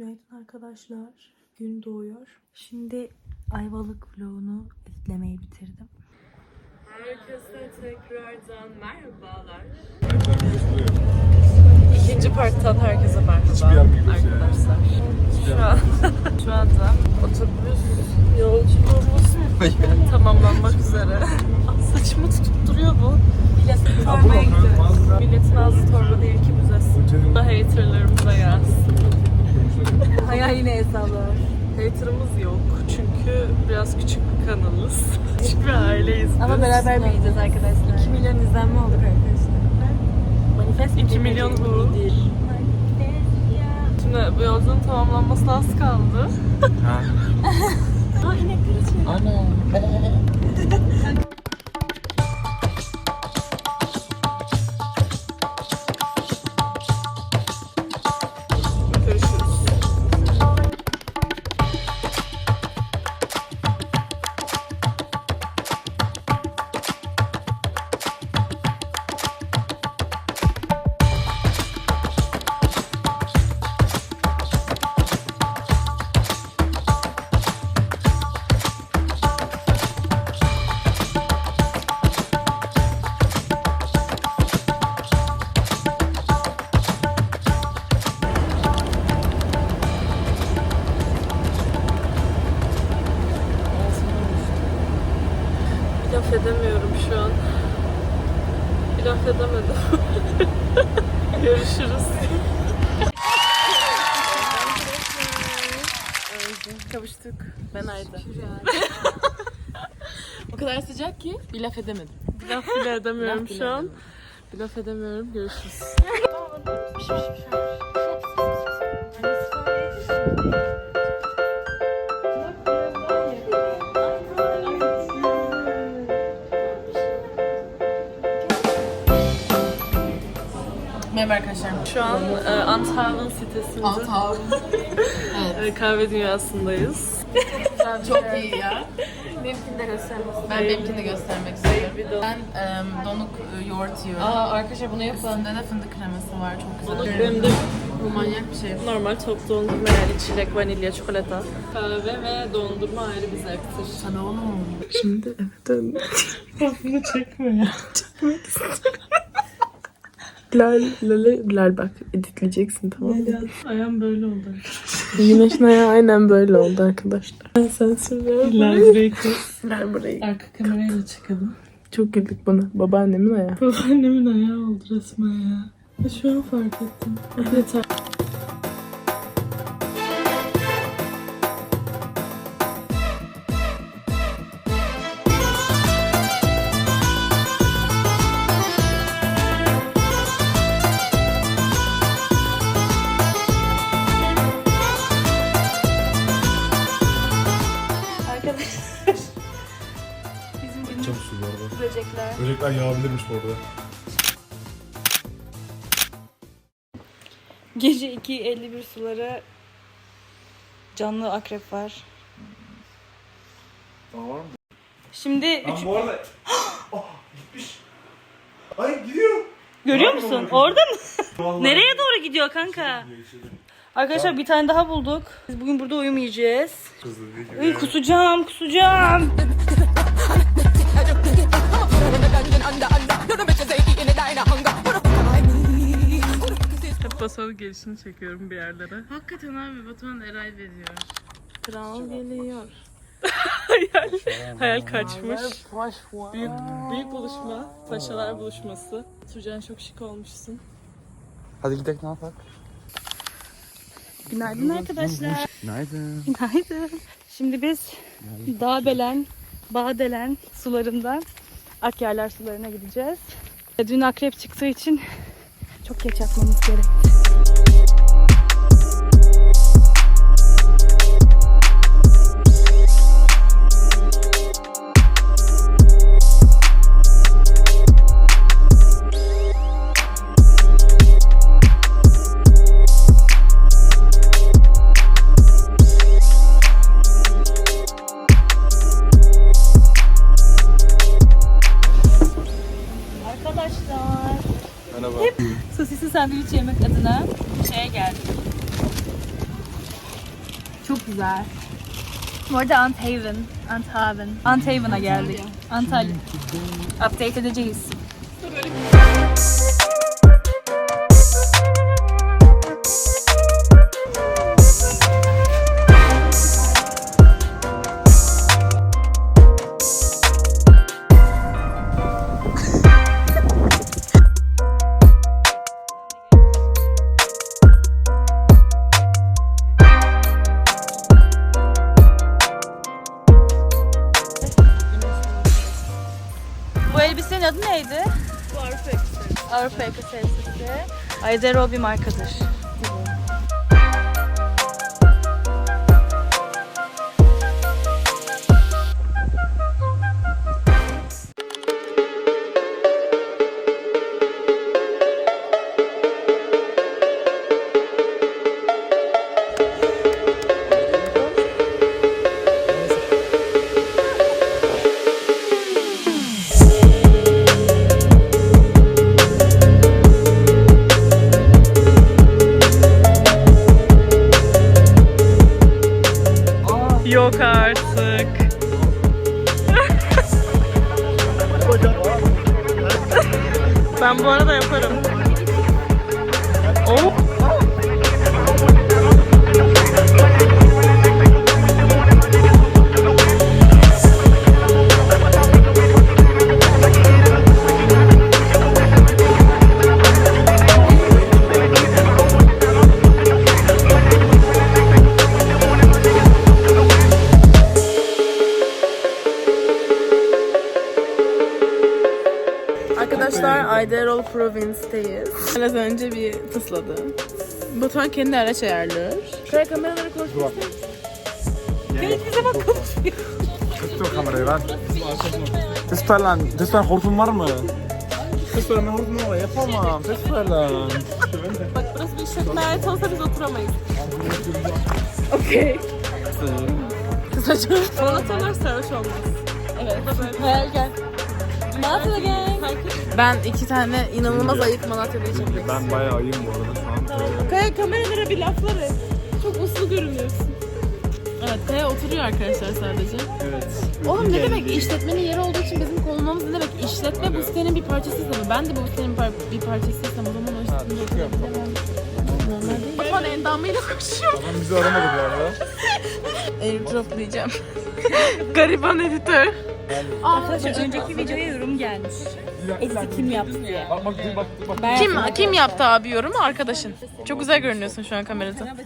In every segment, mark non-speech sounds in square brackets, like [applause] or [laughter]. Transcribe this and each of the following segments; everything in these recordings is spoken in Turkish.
Günaydın arkadaşlar. Gün doğuyor. Şimdi Ayvalık vlogunu editlemeyi bitirdim. Herkese tekrardan merhabalar. İkinci parttan herkese merhaba arkadaşlar. Şu an [laughs] şu anda otobüs yolculuğumuz tamamlanmak üzere. Saçımı tutup duruyor bu. Milletin torbaya gidiyoruz. Milletin ağzı torba değil ki da haterlarımıza gelsin. [laughs] Hayal yine hesaplar. Haterımız yok çünkü biraz küçük bir kanalız. [laughs] Küçük bir aileyiz biz. Ama beraber büyüyeceğiz arkadaşlar. 2 milyon izlenme olduk arkadaşlar. Manifest 2 milyon bu. değil. Şimdi bu yolculuğun tamamlanmasına az kaldı. Görüşürüz. [laughs] laf edemiyorum şu an. Bir laf edemedim. [laughs] Görüşürüz. Kavuştuk. Ben Ayda. [laughs] O kadar sıcak ki bir laf edemedim. Bir laf bile edemiyorum şu an. Bir laf edemiyorum. Görüşürüz. Arkadaşlar. Şu an e, Antalya'nın sitesinde Altan. [laughs] e, kahve dünyasındayız. Çok iyi ya. Benimkini de göstermesin. Ben benimkini de göstermek istiyorum. Ben em, donuk e, yoğurt yiyorum. Aa arkadaşlar bunu yapalım. Üstünde de fındık kreması var. Çok Onu güzel. benim de Bu manyak bir şey. normal top dondurma yani çilek, vanilya, çikolata. Kahve ve dondurma ayrı bir zevktir. Sana oğlum. Şimdi eve döndük. Aslında çekme ya. Çekmek istiyorum. Lal, lale, lal bak editleyeceksin tamam mı? Ayağım böyle oldu. Güneşin ayağı aynen böyle oldu arkadaşlar. Ben sansür ver. Lal burayı. Lal burayı. Arka kamerayla çıkalım. Çok güldük buna. Babaannemin ayağı. Babaannemin ayağı oldu resmen ya. Şu an fark ettim. Yeter. Böcekler yağabilirmiş bu arada. Gece 2.51 sulara canlı akrep var. Daha var mı? Şimdi Lan üç... bu arada... [gasps] Ah gitmiş. Ay gidiyor. görüyor Var mı musun? Orada mı? Vallahi. Nereye doğru gidiyor kanka? Gidiyor içeri. Arkadaşlar bir tane daha bulduk. Biz bugün burada uyumayacağız. Gidiyor. Ay kusacağım, kusacağım. Hep basalı gelişini çekiyorum bir yerlere. Hakikaten abi Batuhan Eray veriyor. Kral geliyor. hayal, hayal kaçmış. Büyük, büyük buluşma. Paşalar buluşması. Turcan çok şık olmuşsun. Hadi gidelim ne yapak? Günaydın arkadaşlar. Günaydın. Günaydın. Şimdi biz Dağbelen, Bağdelen sularından Akyarlar sularına gideceğiz. Dün akrep çıktığı için çok geç yatmamız gerek. Güzel. Bu arada Anthaven. Anthaven. Anthaven'a geldik. Antalya. Update edeceğiz. Avrupa yakası elbisesi. Ayda bir markadır. Ayderol Province'teyiz. Biraz önce bir tısladı. Batuhan kendi araç ayarlıyor. Kaya kameraları konuşmak Tut kamerayı lan. Ses ver lan. Ses ver hortum var mı? Ver ben hortum var yapamam. Ver lan. Bak burası bir işletme ait olsa biz oturamayız. Okey. Kısaca. Anahtarlar sarhoş olmaz. Evet. Hayal gel. Malatya gel. Ben iki tane inanılmaz ayık Malatya'da içebilirim. Ben bayağı ayıyım bu arada şu an. Kaya kameralara bir laflar et. Çok uslu görünüyorsun. Evet, Kaya oturuyor arkadaşlar sadece. Evet. Oğlum ne demek işletmenin yeri olduğu için bizim konulmamız ne demek? İşletme bu sitenin bir parçasıysa mı? Ben de bu sitenin par- bir parçasıysam o zaman o işletmenin oturabilirim. Normal değil. Batuhan endamıyla koşuyor. Adam bizi aramadı bu arada. [laughs] Airdrop diyeceğim. [laughs] Gariban editör. Arkadaşlar önceki videoya yorum gelmiş. Editi kim yaptı diye. Bak bak bak bak. Kim kim yaptı abi yorumu? Arkadaşın. Çok güzel görünüyorsun şu an kamerada.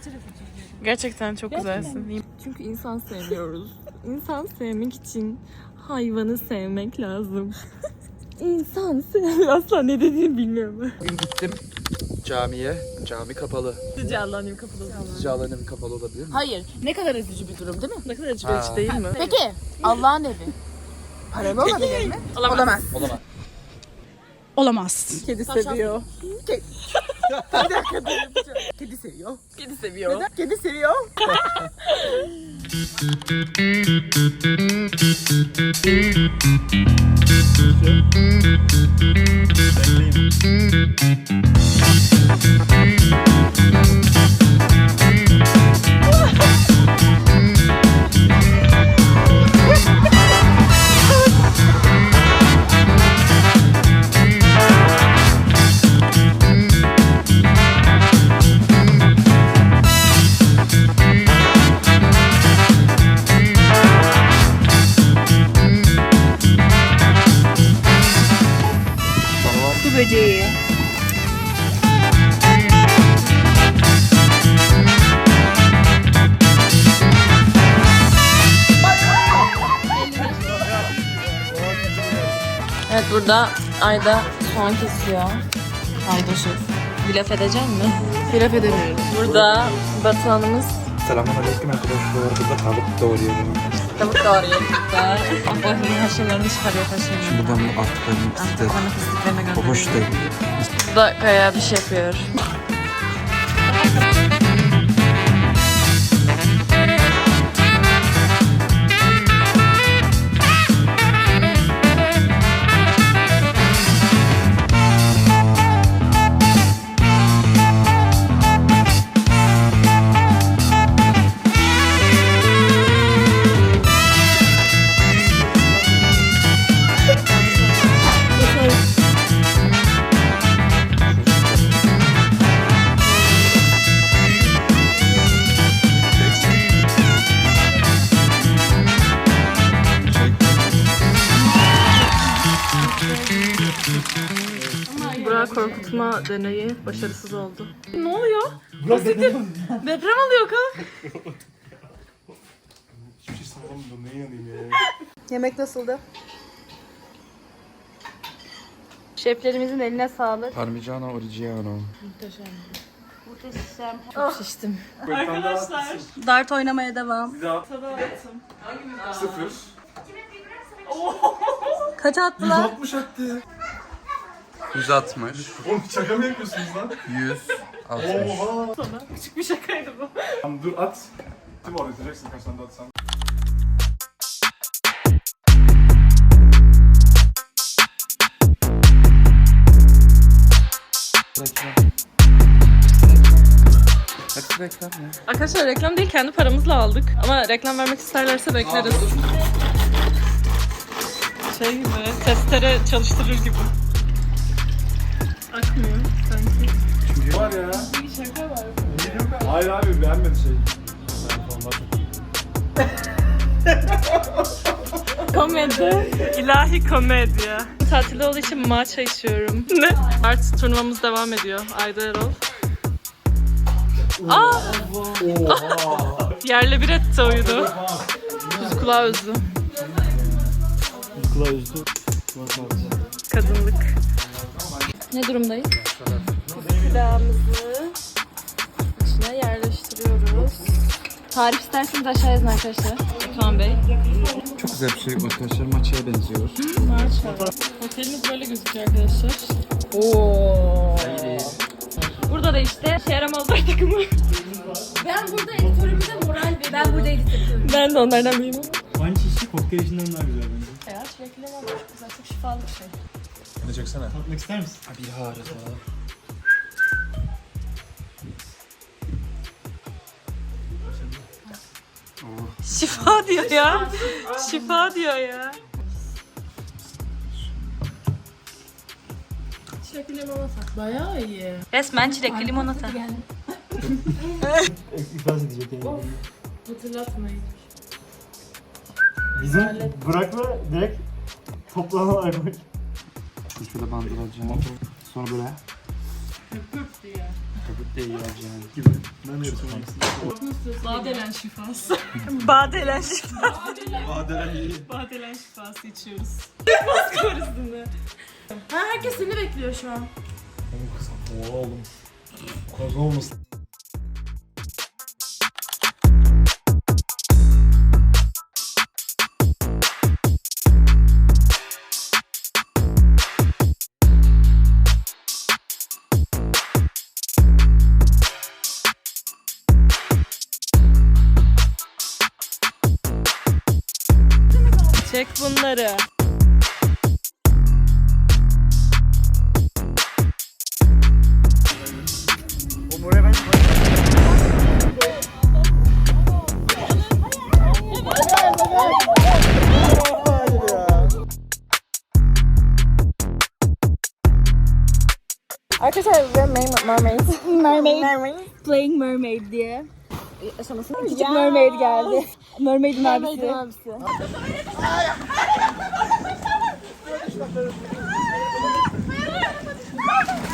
Gerçekten çok güzelsin. Çünkü insan sevmiyoruz. İnsan sevmek için hayvanı sevmek lazım. İnsan sevmiyor. Asla ne dediğimi bilmiyorum. Bugün gittim camiye. Cami kapalı. Evi kapalı. Evi kapalı olabilir mi? Hayır. Ne kadar üzücü bir durum değil mi? Ne kadar acı verici değil mi? Peki Allah'ın evi. Paralı olabilir mi? [laughs] Olamaz. Olamaz. Olamaz. Kedi seviyor. [laughs] Kedi seviyor. Kedi seviyor. Kedi seviyor. [laughs] Evet burada Ayda soğan kesiyor. Ayda şef. Bir laf edecek mi? Bir laf edemiyorum. Burada Batuhan'ımız Selamun aleyküm arkadaşlar. Burada tavuk doğruyorum. tavuk doğruyor burada. Ahvahinin haşlarını çıkarıyor taşını. Buradan artık benim size Bana fıstıklarına gönderiyor. hoş değil. Burada Kaya bir şey yapıyor. Korkutma deneyi başarısız oldu. Ne oluyor? Deprem oluyor kalk. Hiçbir şey sağlamıyorum. Neye inanayım ya? Yemek nasıldı? Şeflerimizin eline sağlık. Parmigiano Reggiano. Şiştim. Dart oynamaya devam. Sıfır. Kaç attılar? 60 attı. 160, Oğlum şaka mı yapıyorsunuz lan? 100, 60. Oha. Küçük bir şakaydı bu. Tamam dur at. Kim oraya atacaksın kaç tane de atsan. Reklam ya. Arkadaşlar reklam değil kendi paramızla aldık. Ama reklam vermek isterlerse bekleriz. Şey gibi, testere çalıştırır gibi. Akmıyor sanki. Var ya. Bir şaka var. Hayır abi beğenmedi şey. Komedi. İlahi komedya. Tatilde olduğu için matcha içiyorum. Ne? Art turnuvamız devam ediyor. Ayda Erol. Aa! Yerle bir etti oyunu. Yüz kulağı üzdü. Kulağı üzdü. Kadınlık. Ne durumdayız? Silahımızı içine yerleştiriyoruz. Tarif isterseniz aşağı yazın arkadaşlar. Kaan Bey. Çok güzel bir şey arkadaşlar. Maçaya benziyor. Otelimiz böyle gözüküyor arkadaşlar. Oo. Burada da işte şey yaramazlar takımı. Ben burada editörümüze moral veriyorum. Ben burada edit yapıyorum. Ben de onlardan biriyim. Aynı çeşit kokteyl işinden daha güzel bence. Ya çilekli limon çok güzel, çok şifalı bir şey. Ne çeksene. Tatmak ister misin? Bir harika. Şifa diyor ya. Şifa diyor ya. Çilekli limonata. Bayağı iyi. Resmen çilekli limonata. İflas edecek yani. Hatırlatmayın. Bizim bırakma direkt toplama var koy. Şöyle bandıracağım. Sonra böyle. Köpük de yiyeceğim. Gibi. Ben de yapıyorum. Badelen şifası. [laughs] Badelen şifası. Badelen şifası içiyoruz. Maske var üstünde. Ha herkes seni bekliyor şu an. Oha oğlum. Kaza olmasın. Çek bunları. Arkadaşlar we mermaid. mermaid. Playing mermaid diye. Aşamasında küçük mermaid geldi. [laughs] Mermaid'in abisi. Garaja. [laughs]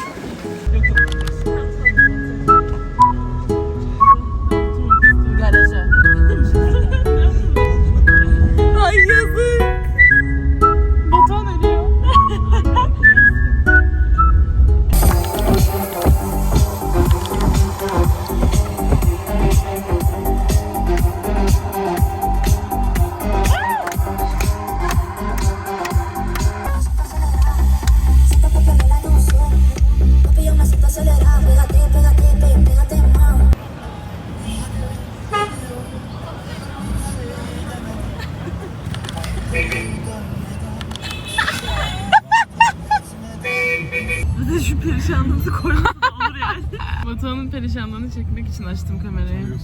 perişanlığımızı koymak olur yani. [laughs] Batuhan'ın perişanlığını çekmek için açtım kamerayı.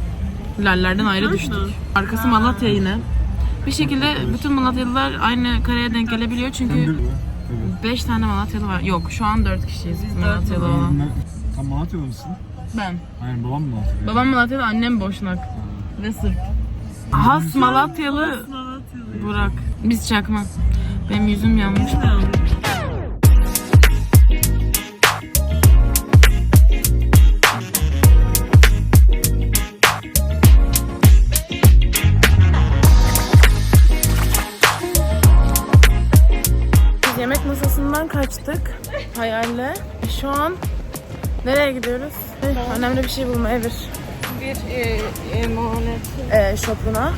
Lallerden ayrı düştük. Arkası Malatya yine. Bir şekilde bütün Malatyalılar aynı kareye denk gelebiliyor çünkü 5 tane Malatyalı var. Yok şu an 4 kişiyiz biz Malatyalı olan. Sen Malatyalı mısın? Ben. Aynen babam mı Malatyalı? Babam Malatyalı, annem Boşnak. Ve Sırp. Has Malatyalı Burak. Biz çakma. Benim yüzüm yanmış. Kaçtık hayalle. Şu an nereye gidiyoruz? Eh, Önemli bir şey bulmaya bir Bir e, emanet. e, shopuna.